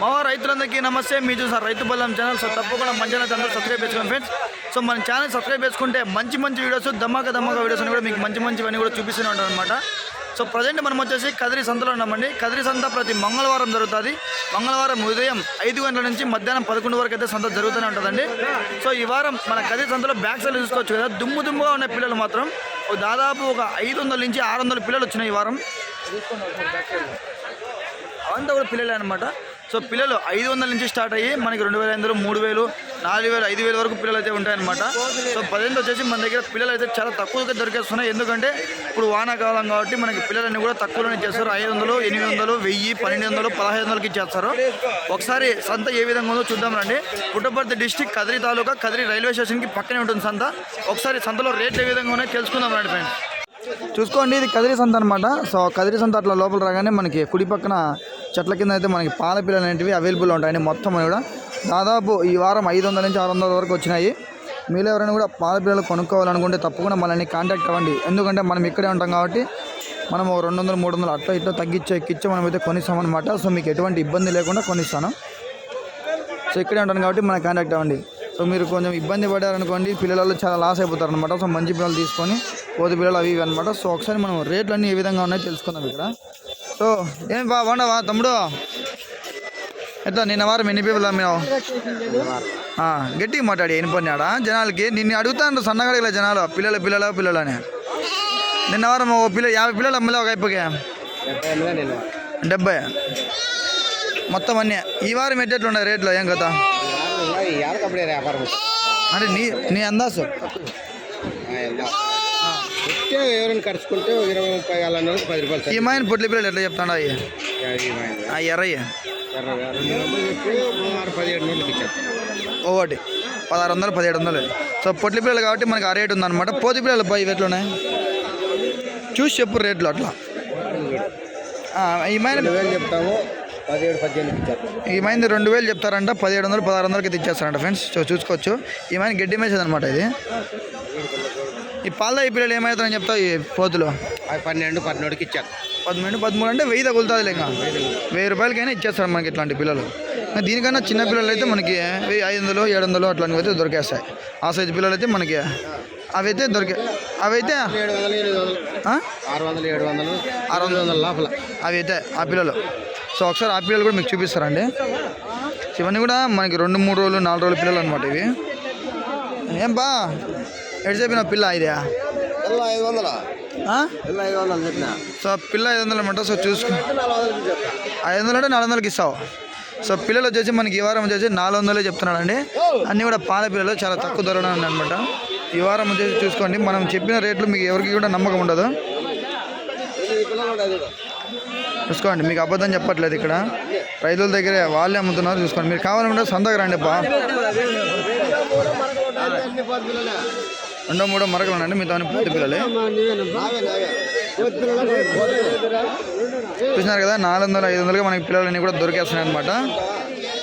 మా రైతులందరికీ నమస్తే. మీ చూసారు రైతు బలం ఛానల్ సో తప్పకుండా మంచి అందరూ సబ్స్క్రైబ్ చేసుకోండి ఫ్రెండ్స్ సో మన ఛానల్ సబ్స్క్రైబ్ చేసుకుంటే మంచి మంచి వీడియోస్ దమ్మాక దమ్మాక వీడియోస్ అని కూడా మీకు మంచి మంచివన్నీ కూడా చూపిస్తూనే ఉంటాను అనమాట సో ప్రజెంట్ మనం వచ్చేసి కదిరి సంతలో ఉన్నామండి. కదిరి సంత ప్రతి మంగళవారం జరుగుతుంది. మంగళవారం ఉదయం ఐదు గంటల నుంచి మధ్యాహ్నం పదకొండు వరకు అయితే సంత జరుగుతూనే ఉంటుందండి. సో ఈ వారం మన కదిరి సంతలో బ్యాక్ సైడ్ చూసుకోవచ్చు కదా. దుమ్ము దుమ్ముగా ఉన్న పిల్లలు మాత్రం దాదాపు ఒక ఐదు వందల నుంచి ఆరు వందల పిల్లలు వచ్చినాయి ఈ వారం. అంతా కూడా పిల్లలే అనమాట సో పిల్లలు ఐదు వందల నుంచి స్టార్ట్ అయ్యి మనకి రెండు వేల ఐదు మూడు వేలు నాలుగు వేలు ఐదు వేల వరకు పిల్లలు అయితే ఉంటాయన్నమాట. సో పదిహేను వచ్చేసి మన దగ్గర పిల్లలు అయితే చాలా తక్కువగా దొరికేస్తున్నాయి. ఎందుకంటే ఇప్పుడు వానాకాలం కాబట్టి మనకి పిల్లలన్నీ కూడా తక్కువలోనే చేస్తారు ఐదు వందలు ఎనిమిది వందలు వెయ్యి పన్నెండు వందలు పదహైదు వందలకి ఇచ్చేస్తారు. ఒకసారి సంత ఏ విధంగా ఉందో చూద్దాం రండి. పుట్టపర్తి డిస్టిక్ కదిరి తాలూకా కదిరి రైల్వే స్టేషన్కి పక్కనే ఉంటుంది సంత. ఒకసారి సంతలో రేట్లు ఏ విధంగా ఉన్నాయో తెలుసుకుందాం రండి ఫ్రెండ్స్. చూసుకోండి ఇది కదిరి సంత అనమాట సో కదిరి సంత అట్లా లోపల రాగానే మనకి కుడి పక్కన చెట్ల కింద అయితే మనకి పాల పిల్లలు అనేటివి అవైలబుల్ ఉంటాయండి మొత్తం అని కూడా. దాదాపు ఈ వారం ఐదు వందల నుంచి ఆరు వందల వరకు వచ్చినాయి. మీరు ఎవరైనా కూడా పాల పిల్లలు కొనుక్కోవాలనుకుంటే తప్పకుండా మనల్ని కాంటాక్ట్ అవ్వండి. ఎందుకంటే మనం ఇక్కడే ఉంటాం కాబట్టి మనం రెండు వందలు మూడు వందలు అట్లా ఇట్లా తగ్గించే ఎక్కిచ్చే మనం అయితే కొనిస్తామన్నమాట సో మీకు ఎటువంటి ఇబ్బంది లేకుండా కొనిస్తాను. సో ఇక్కడే ఉంటాను కాబట్టి మన కాంటాక్ట్ అవ్వండి. సో మీరు కొంచెం ఇబ్బంది పడారనుకోండి పిల్లలలో చాలా లాస్ అయిపోతారు అనమాట సో మంచి పిల్లలు తీసుకొని పోతు పిల్లలు అవి ఇవి అనమాట సో ఒకసారి మనం రేట్లన్నీ ఏ విధంగా ఉన్నాయో తెలుసుకుందాం ఇక్కడ. సో ఏం బా బాగున్నావా తమ్ముడు? ఎట్లా నిన్న వారం ఎన్ని పీపుల్ అమ్మినావు? గట్టిగా మాట్లాడి ఏం పన్నాడా జనాలకి నిన్ను అడుగుతాను సన్నగా అడగలే జనాలు పిల్లలు పిల్లలు పిల్లలు అని నిన్న వారం ఓ పిల్ల యాభై పిల్లలు అమ్మలే ఒక అయిపోయి డెబ్బై. మొత్తం అన్నీ. ఈ వారం ఎట్టెట్లున్నాయి రేట్లు? ఏం కదా అంటే నీ నీ అందాసు వచ్చే ఎవరైనా ఖర్చుకుంటే ఇరవై ముప్పై అలా పది రూపాయలు ఈ మాయన పొట్లి పిల్లలు ఎట్లా చెప్తాడు ఆ ఎర్రయ్య. ఒకటి. పదహారు వందలు పదిహేడు వందలు. సో పొట్లి పిల్లలు కాబట్టి మనకి ఆ రేట్ ఉందన్నమాట. పోతి పిల్లలు పై ఎట్లున్నాయి? చూసి చెప్పు రేట్లు అట్లా. ఈ మైన చెప్తాము పదిహేడు పద్దెనిమిది ఈ మైంది రెండు వేలు చెప్తారంట పదిహేడు వందలు పదహారు వందలకి అయితే ఇచ్చేస్తారంట ఫ్రెండ్స్ సో చూసుకోవచ్చు. ఈ మైన గడ్డి మేసేది అనమాట ఇది. ఈ పాల ఈ పిల్లలు ఏమవుతారని చెప్తావు ఈ పోతులు? అవి పన్నెండు పన్నెండుకి ఇచ్చారు. పదమూడు పదమూడు అంటే వెయ్యి తగులుతుంది ఇంకా వెయ్యి రూపాయలకైనా ఇచ్చేస్తారు మనకి ఇట్లాంటి పిల్లలు. దీనికన్నా చిన్న పిల్లలు అయితే మనకి వెయ్యి ఐదు వందలు ఏడు వందలు అట్లాంటివి అయితే దొరికేస్తాయి. ఆ సైజు పిల్లలు అయితే మనకి అవి అయితే దొరికే అవి అయితే? ఆరు వందలు ఏడు వందలు ఆరు వందల లోపల. అవి అయితే ఆ పిల్లలు. సో ఒకసారి ఆ పిల్లలు కూడా మీకు చూపిస్తారండి. ఇవన్నీ కూడా మనకి రెండు మూడు రోజులు నాలుగు రోజుల పిల్లలు అనమాట ఇవి. ఏం బా ఎటు చెప్పిన పిల్ల ఇది ఐదు వందల? పిల్ల ఐదు వందలు చెప్పిన? సో పిల్ల ఐదు వందలు అనమాట సో చూసుకో. ఐదు వందలు అంటే నాలుగు వందలకి ఇస్తావు. సో పిల్లలు వచ్చేసి మనకి ఈ వారం వచ్చేసి నాలుగు వందలే చెప్తున్నాడండి. అన్నీ కూడా పాల పిల్లలు చాలా తక్కువ ధరలో ఉంది అనమాట ఈ వారం వచ్చేసి చూసుకోండి మనం చెప్పిన రేట్లు మీకు ఎవరికి కూడా నమ్మకం ఉండదు. చూసుకోండి మీకు అబద్ధం చెప్పట్లేదు ఇక్కడ. రైతుల దగ్గరే వాళ్ళే అమ్ముతున్నారు చూసుకోండి. మీరు కావాలంటే సొంతగా రండి బా రెండో మూడో మరకలు ఉండండి మీతో పూర్తి పిల్లలే. పిల్లలు చూసినారు కదా నాలుగు వందలు ఐదు వందలుగా మనకి పిల్లలన్నీ కూడా దొరికేస్తున్నాయి అనమాట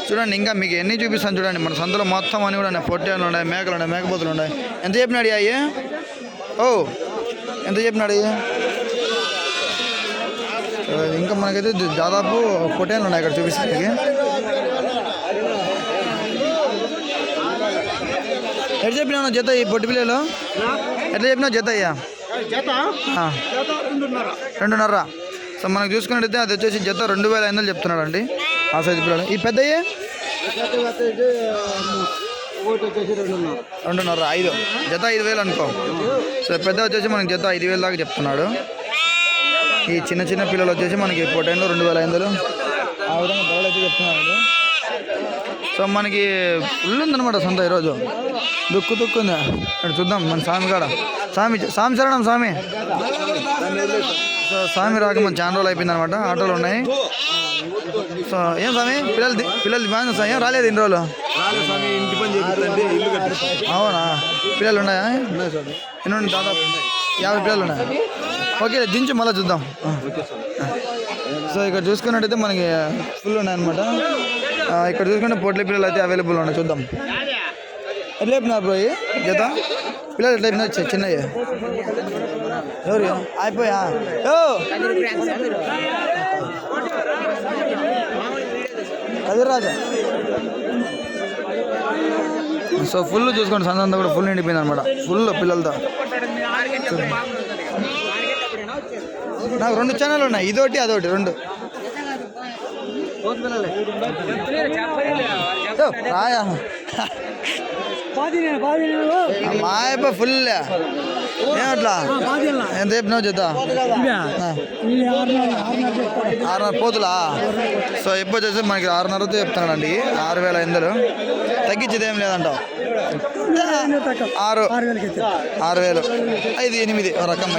చూడండి ఇంకా మీకు ఎన్ని చూపిస్తాను చూడండి. మన సంతలో మొత్తం అని కూడా ఉన్నాయి. పొట్టేళ్ళు ఉన్నాయి మేకలు ఉన్నాయి మేకపోతులు ఉన్నాయి. ఎంత చెప్పినాడు అయ్యే? ఓ ఎంత చెప్పినాడు? ఇంకా మనకైతే దాదాపు పొట్టేలు ఉన్నాయి ఇక్కడ చూపిస్తానికి. ఎట్లా చెప్పినావు జత ఈ పొట్టి పిల్లలు? ఎట్లా చెప్పినావు జత అయ్యా. రెండున్నర. సో మనకు చూసుకున్నట్టయితే అది వచ్చేసి జత రెండు వేల ఐదు వందలు చెప్తున్నాడు అండి ఆ సైజు పిల్లలు. ఈ వచ్చేసి రెండున్నర. రెండున్నర ఐదు. జత ఐదు వేలు అనుకో. సో పెద్ద వచ్చేసి మనకి జత ఐదు వేలు దాకా చెప్తున్నాడు. ఈ చిన్న చిన్న పిల్లలు వచ్చేసి మనకి పొటైన్లో రెండు వేల ఐదు వందలు. ఆ విధంగా ధరలు అయితే చెప్తున్నాడు. సో మనకి ఫుల్ ఉందన్నమాట సొంత ఈరోజు. దుక్కు దుక్కు ఉంది ఇక్కడ చూద్దాం మన స్వామి కాడ. స్వామి స్వామి శరణం స్వామి. సో స్వామి రాక మన చాలా రోజులు అయిపోయింది అనమాట ఆటోలు ఉన్నాయి. సో ఏం స్వామి? పిల్లలు పిల్లలు బాగా స్వామి ఏం రాలేదు ఇన్ని రోజులు? అవునా? పిల్లలు ఉన్నాయా? ఎన్ని ఉన్నాయి? దాదాపు యాభై పిల్లలు ఉన్నాయి? ఓకే దించి మళ్ళీ చూద్దాం. సో ఇక్కడ చూసుకున్నట్టయితే మనకి ఫుల్ ఉన్నాయన్నమాట. ఇక్కడ చూసుకుంటే పొట్ల పిల్లలు అయితే అవైలబుల్ ఉన్నాయి. చూద్దాం. ఎట్లా చెప్పినారు బ్రో జత పిల్లలు ఎట్లా చెప్పినారు చిన్నయ్య. చిన్నవి ఎవరు? అయిపోయా ఓ! కదిరాజా సో ఫుల్ చూసుకోండి సందంతా కూడా ఫుల్ నిండిపోయింది అనమాట ఫుల్ పిల్లలతో. నాకు రెండు ఛానల్ ఉన్నాయి ఇదొకటి అదొకటి రెండు. రాయా. మాయప్ప ఫుల్ ఏమట్లా ఎంత చెప్పినావు చేద్దా ఆరున్నర పోతులా? సో ఎప్పుడు వచ్చేసి మనకి ఆరున్నరతో చెప్తున్నాడండి. ఆరు వేల ఐదులు తగ్గించేది ఏం లేదంటావు? ఆరు. ఆరు వేలు. ఐదు ఎనిమిది రకం.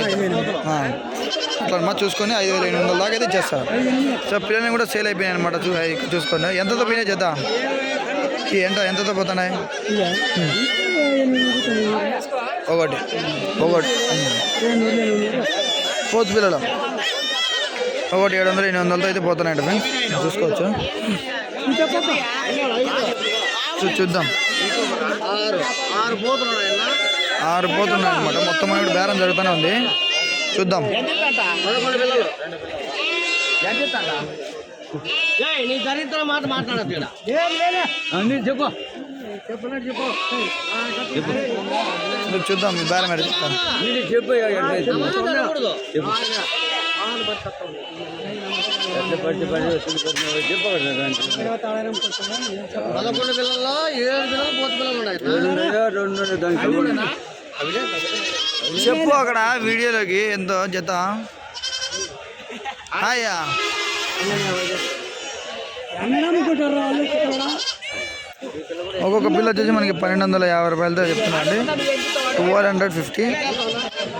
అట్లా అన్నమాట చూసుకొని ఐదు వేల ఎనిమిది వందల దాకా అయితే ఇచ్చేస్తారు. సో పిల్లల్ని కూడా సేల్ అయిపోయినాయి అనమాట చూ చూసుకోండి. ఎంతతో పోయినాయి చేద్దా ఎంత ఎంతతో పోతున్నాయి ఒకటి ఒకటి. పోతు పిల్లలు. ఒకటి ఏడు వందలు ఎనిమిది వందలతో అయితే పోతున్నాయి ఫ్రెండ్స్ చూసుకోవచ్చు? చూ చూద్దాం. ఆరు ఆరు పోతున్నాయి అనమాట మొత్తం ఇప్పుడు బేరం జరుగుతూనే ఉంది. చూద్దాం. నీ దరిద్ర మాట మాట్లాడద్దు చెప్పు చెప్పినట్టు చెప్పు చూద్దాం మీ చెప్తాను పదకొండు పిల్లల్లో ఏడు పిల్లలు పోతు పిల్లలు ఉన్నాయి చెప్పు అక్కడ వీడియోలోకి ఎంతో జత హాయా ఒక్కొక్క పిల్ల వచ్చేసి మనకి పన్నెండు వందల యాభై రూపాయలతో చెప్తున్నాండి ಟ್ವೆಲ್ ಹಂಡ್ರೆಡ್ ಫಿಫ್ಟಿ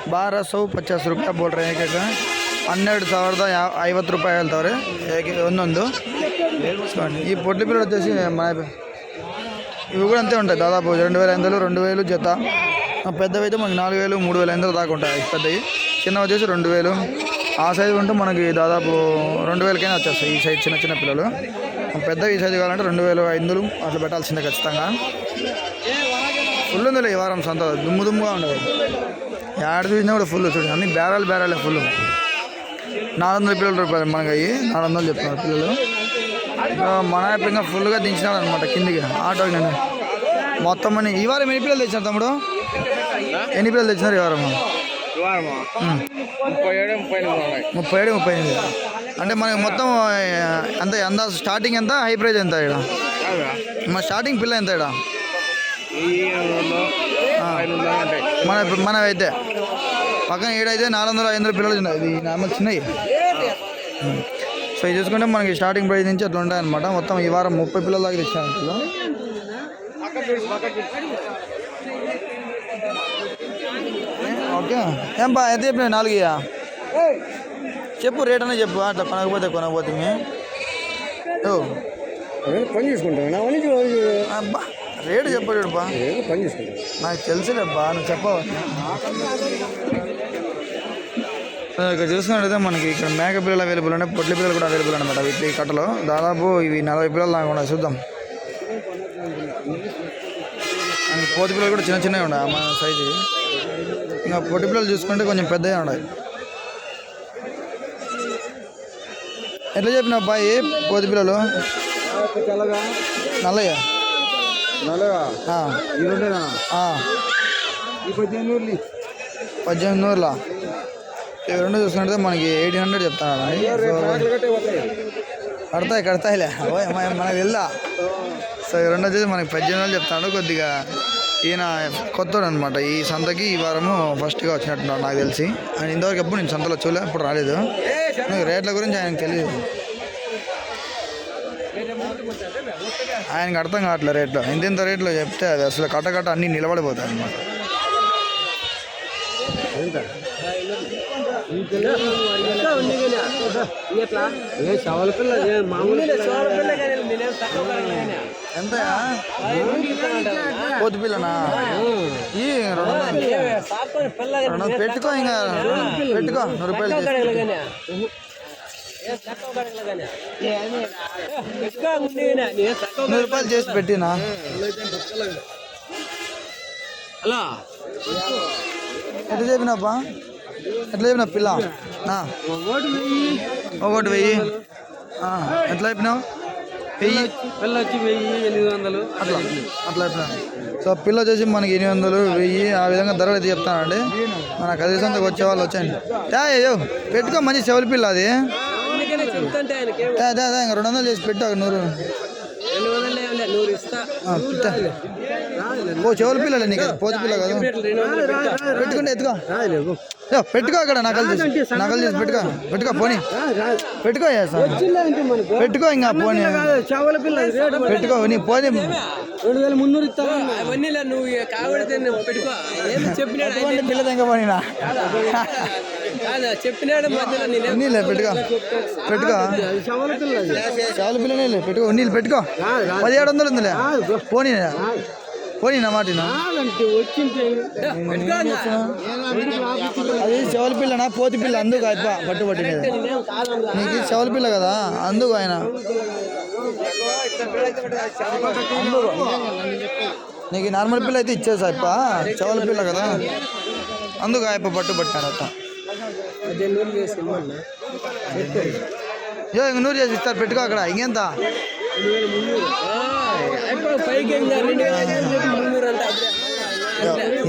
ಬಾರ ಸೌ ಪಚಾಸ್ ರೂಪಾಯಿ ಬೋಲ್ರಿ ಏಕೈಕ ಹನ್ನೆರಡು ಸಾವಿರದ ಯಾ ಐವತ್ತು ರೂಪಾಯಿ ಹೇಳ್ತಾವ್ರೆ ಏಕೆ ಒಂದೊಂದು చూడండి ఈ పొట్లి పిల్లలు వచ్చేసి మన ఇవి కూడా అంతే ఉంటాయి దాదాపు రెండు వేల ఐదు వందలు రెండు వేలు జత ఆ పెద్దవి అయితే మనకి నాలుగు వేలు మూడు వేల ఐదు వందలు దాకా ఉంటాయి పెద్దవి చిన్న వచ్చేసి రెండు వేలు ఆ సైజు ఉంటే మనకి దాదాపు రెండు వేలకైనా వచ్చేస్తాయి ఈ సైజ్ చిన్న చిన్న పిల్లలు. పెద్ద ఈ సైజు కావాలంటే రెండు వేలు ఐదులు అట్లా పెట్టాల్సిందే ఖచ్చితంగా. ఫుల్ ఉందిలే ఈ వారం సంత దుమ్ము దుమ్ముగా ఉండదు. ఏడ చూసినా కూడా ఫుల్ చూడండి అన్ని బేరాలు బేరాలే ఫుల్ నాలుగు వందల పిల్లల రూపాయలు మనకి అవి నాలుగు వందలు చెప్తున్నారు పిల్లలు. మన యాప్ ఇంకా ఫుల్గా దించినాడు అనమాట కిందికి ఆటో నేను మొత్తం అని ఈ వారం ఎన్ని పిల్లలు తెచ్చినారు తమ్ముడు? ఎన్ని పిల్లలు తెచ్చినారు ఈ వారం ముప్పై ఏడు ముప్పై ఎనిమిది ఉన్నాయి. ముప్పై ఏడు ముప్పై ఎనిమిది. అంటే మనకి మొత్తం ఎంత ఎంత స్టార్టింగ్ ఎంత? హై ప్రైజ్ ఎంత ఇక్కడ మన స్టార్టింగ్ పిల్ల ఎంత ఇక్కడ మన మన అయితే పక్కన ఏడైతే నాలుగు వందల ఐదు వందల పిల్లలు ఉన్నాయి ఇది నార్మల్ చిన్నవి. సో ఇది చూసుకుంటే మనకి స్టార్టింగ్ ప్రైస్ నుంచి అట్లా ఉంటాయన్నమాట. మొత్తం ఈ వారం ముప్పై పిల్లల దాకా ఇచ్చాను పిల్లలు ఓకే. ఏం బా ఎంత చెప్పినా నాలుగు ఇయ్యా? చెప్పు రేట్ అనే చెప్పు. అట్లా కొనకపోతే కొనకపోతే ఓ. పని చేసుకుంటాను అబ్బా రేటు చెప్పాడు బా పని చేసుకుంటాను నాకు తెలుసులేబ్బా నువ్వు చెప్పవు? ఇక్కడ చూసుకున్నట్టయితే మనకి ఇక్కడ మేక పిల్లలు అవైలబుల్ ఉన్నాయి పొట్లి పిల్లలు కూడా అవైలబుల్ అనమాట వీటి కట్టలో. దాదాపు ఇవి నలభై పిల్లలు దాకా ఉన్నాయి చూద్దాం అండ్ కోతి పిల్లలు కూడా చిన్న చిన్నవి ఉన్నాయి మన సైజు ఇంకా పొట్టి పిల్లలు చూసుకుంటే కొంచెం పెద్దగా ఉన్నాయి. ఎట్లా చెప్పిన అబ్బాయి కోతి పిల్లలు? నల్లయ్య? పద్దెనిమిది నూరులు ఇవి రెండు చూసుకుంటే మనకి ఎయిటీన్ హండ్రెడ్ చెప్తాను కడతాయి కడతాయిలే. మ- మనకు వెళ్ళా సో రెండు వచ్చేసి మనకి పద్దెనిమిది వేలు చెప్తాడు కొద్దిగా ఈయన కొత్తడు అనమాట ఈ సంతకి ఈ వారము ఫస్ట్గా వచ్చినట్టున్నాడు నాకు తెలిసి. ఆయన ఇంతవరకు ఎప్పుడు నేను సంతలో చూలే అప్పుడు రాలేదు. నాకు రేట్ల గురించి ఆయనకు తెలియదు ఆయనకు అర్థం కావట్లేదు రేట్లు. ఇంత రేట్లో చెప్తే అది అసలు కట్ట కట్ట అన్నీ నిలబడిపోతాయి అనమాట సవల పిల్ల మామూలు ఎంత పొద్దు పిల్లనా ఈ రెండు పెట్టుకో ఇంకా. పెట్టుకో నూరు రూపాయలు నూరు రూపాయలు చేసి పెట్టినా? హలో ఎట్లా చెప్పినాపా ఎట్లా చెప్పినా పిల్ల? ఒకటి వెయ్యి. ఎట్లా చెప్పినావు? వెయ్యి? పిల్ల వచ్చి వెయ్యి ఎనిమిది వందలు అట్లా అట్లా అట్లా సో పిల్ల వచ్చేసి మనకి ఎనిమిది వందలు వెయ్యి ఆ విధంగా ధరలు అయితే చెప్తానండి. మన కదిరి సంతకు వచ్చే వాళ్ళు వచ్చాయండి. అయ్యో పెట్టుకో మంచి చెవుల పిల్ల అది. రెండు వందలు చేసి పెట్టు నూరు. ఓ చెవుల పిల్లలే నీకు పోతు పిల్ల కాదు. పెట్టుకుంటే ఎత్తుకో. పెట్టుకో అక్కడ నకలు చేసి నకలు చేసి పెట్టుకో పెట్టుకో పోనీ. పెట్టుకో. పెట్టుకో ఇంకా పోనీ. చావల పిల్ల పెట్టుకో నీ పోనీ. రెండు వేల మున్నూరు ఇస్తా అవన్నీ నువ్వు కావడితే పెట్టుకో. ఏం చెప్పినాడు పిల్ల దగ్గర పోనీనా చెప్పినాడు నీళ్ళే పెట్టుకో. పెట్టుకో. చావల పిల్లనే పెట్టుకో నీళ్ళు పెట్టుకో. పదిహేడు వందలు ఉందిలే. పోనీ. పోనీ నా మాట విను. అంటే వచ్చింటే. అది చెవల పిల్లనా? పోతి పిల్ల అందుకు అయిపో పట్టుబట్టినది నీకు చెవల పిల్ల కదా? అందుకు ఆయన. నీకు నార్మల్ పిల్ల అయితే ఇచ్చేసా అయిప చెవల పిల్ల కదా? అందుకు అయిపో పట్టుబట్టాడు యో ఇంక నూరు చేసి ఇస్తారు పెట్టుకో అక్కడ. ఇంకెంత?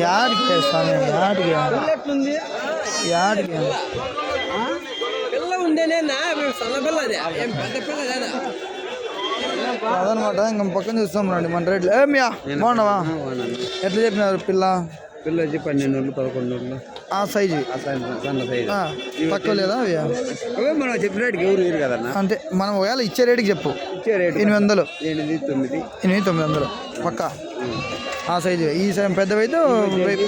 యాడికి స్వామి యాడికి. ఎట్లుంది? యాడికి. పిల్ల ఉండేనే నా సన్న పిల్ల అదే. ఏం పెద్ద పిల్ల కదా? అదనమాట ఇంకా పక్కన చూస్తాం రండి మన రేట్లు. ఏమియా బాగున్నావా? ఎట్లా చెప్పినారు పిల్ల? పిల్ల వచ్చి పన్నెండు పదకొండు ఆ సైజు తక్కువ లేదా అవి? మనం చెప్పిన రేటుకి ఎవరు కదన్నా? అంటే మనం ఒకవేళ ఇచ్చే రేటుకి చెప్పు. ఇచ్చే రేటు ఎనిమిది వందలు. ఎనిమిది తొమ్మిది. ఎనిమిది తొమ్మిది వందలు. పక్క? ఆ సైజు ఈ సైజ్ పెద్దవైతే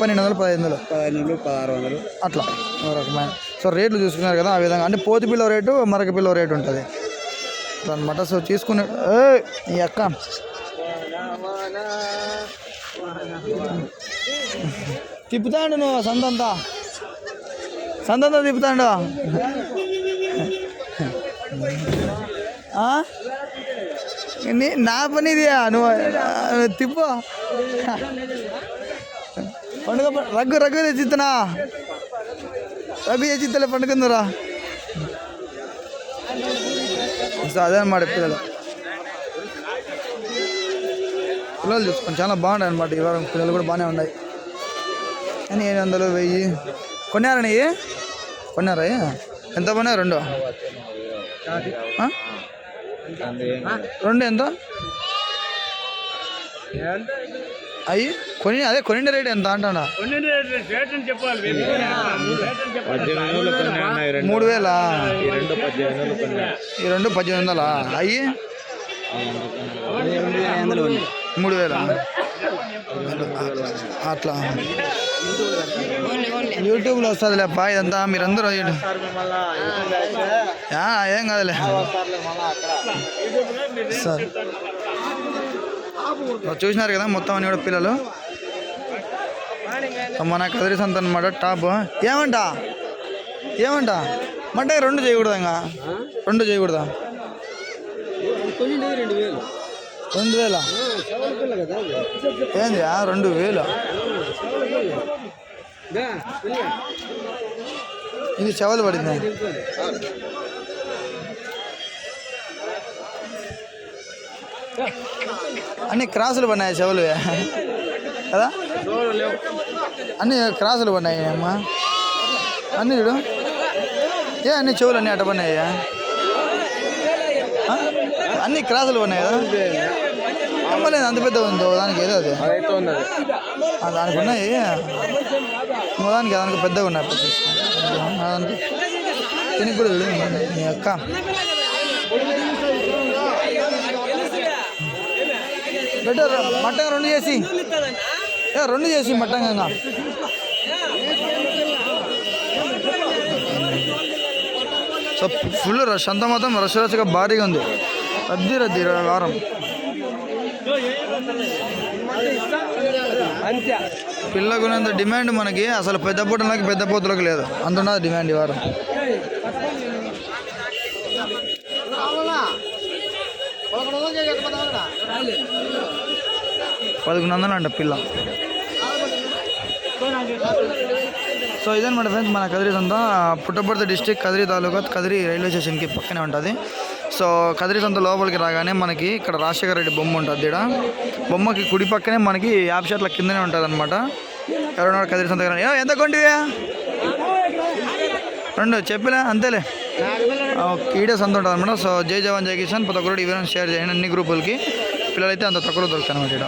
పన్నెండు వందలు పదిహేను వందలు. పదహైదు వందలు పదహారు వందలు. అట్లా. ఓ రకమైన. సో రేట్లు చూసుకున్నారు కదా ఆ విధంగా. అంటే పోతు పిల్ల రేటు మరక పిల్ల రేటు ఉంటుంది. అనమాట సో తీసుకునే ఏయ్, ఈ అక్క. తిప్పుతాండు నువ్వు సంతంతా? సంతంతా తిప్పుతాండు? ఆ? నీ- నా పని ఇది నువ్వు తిప్పు. పండుగ రగ్గు రగ్గు తెచ్చిస్తున్నా రగ్గు తెచ్చిస్తలే పండుగందురా. సో అదే అనమాట పిల్లలు. పిల్లలు చూసుకోండి చాలా బాగున్నాయి అనమాట ఈ వారం. పిల్లలు కూడా బాగానే ఉన్నాయి. అని ఎనిమిది వందలు? వెయ్యి. కొన్నారని కొన్నారా? ఎంత కొన్నారు రెండు. ఆ? రెండు ఎంత? అయ్యి కొని అదే కొనిండే రేట్ ఎంత అంటాడా మూడు వేల? ఈ రెండు పద్దెనిమిది వందలా అయ్యి మూడు వేల అట్లా యూట్యూబ్లో వస్తుంది లేప్ప ఇదంతా మీరందరూ ఏం కాదులే. సార్. చూసినారు కదా మొత్తం అన్ని కూడా పిల్లలు? మన కదిరి సంత అనమాట టాప్. ఏమంట? ఏమంట? మంటే రెండు చేయకూడదు ఇంకా. రెండు చేయకూడదా? రెండు వేల? ఏంది రెండు వేలు? ఇది చెవలు పడింది. అన్ని క్రాసులు పడినాయి చెవులు? కదా? అన్ని క్రాసులు పడినాయి అమ్మా? అన్ని చూడు. ఏ అన్ని చెవులు అన్నీ అట్ట పడినాయి అన్ని క్రాసులు పడినాయి కదా? అమ్మలేదు అంత పెద్ద ఉందో. దానికి ఏదో అది. దానికి ఉన్నాయి. దానికి దానికి పెద్దగా ఉన్నాయి. దానికి దీనికి కూడా మీ అక్క. బెటర్ మట్టంగా రెండు చేసి. ఏ, రెండు చేసి మట్టంగా సో ఫుల్ రష్. అంతా మాత్రం రష్ రష్గా భారీగా ఉంది. రద్దీ రద్దీ ఇరవై వారం. అంతే పిల్లకున్నంత డిమాండ్ మనకి అసలు పెద్ద పూటలకి పెద్ద పోతులకు లేదు. అంత ఉన్నది డిమాండ్ ఈ వారం. పదకొండు వందలు అంట పిల్ల. సో ఇదనమాట ఫ్రెండ్స్ మన కదిరి అంతా పుట్టపర్తి డిస్టిక్ కదిరి తాలూకా కదిరి రైల్వే స్టేషన్కి పక్కనే ఉంటుంది. సో కదిరి సంత లోపలికి రాగానే మనకి ఇక్కడ రాజశేఖర రెడ్డి బొమ్మ ఉంటుంది ఇక్కడ బొమ్మకి కుడి పక్కనే మనకి యాప్ షాట్ల కిందనే ఉంటుంది అనమాట ఎవరన్నా కదిరి సంత ఎంత కొంటివే రెండు చెప్పలే అంతేలే. ఈడే సంత ఉంటుంది అనమాట సో జై జవాన్ జై కిషన్ ప్రతి ఒక్కరు ఈ షేర్ చేయండి అన్ని గ్రూపులకి. పిల్లలైతే అంత తక్కువ దొరుకుతాయి అనమాట ఇక్కడ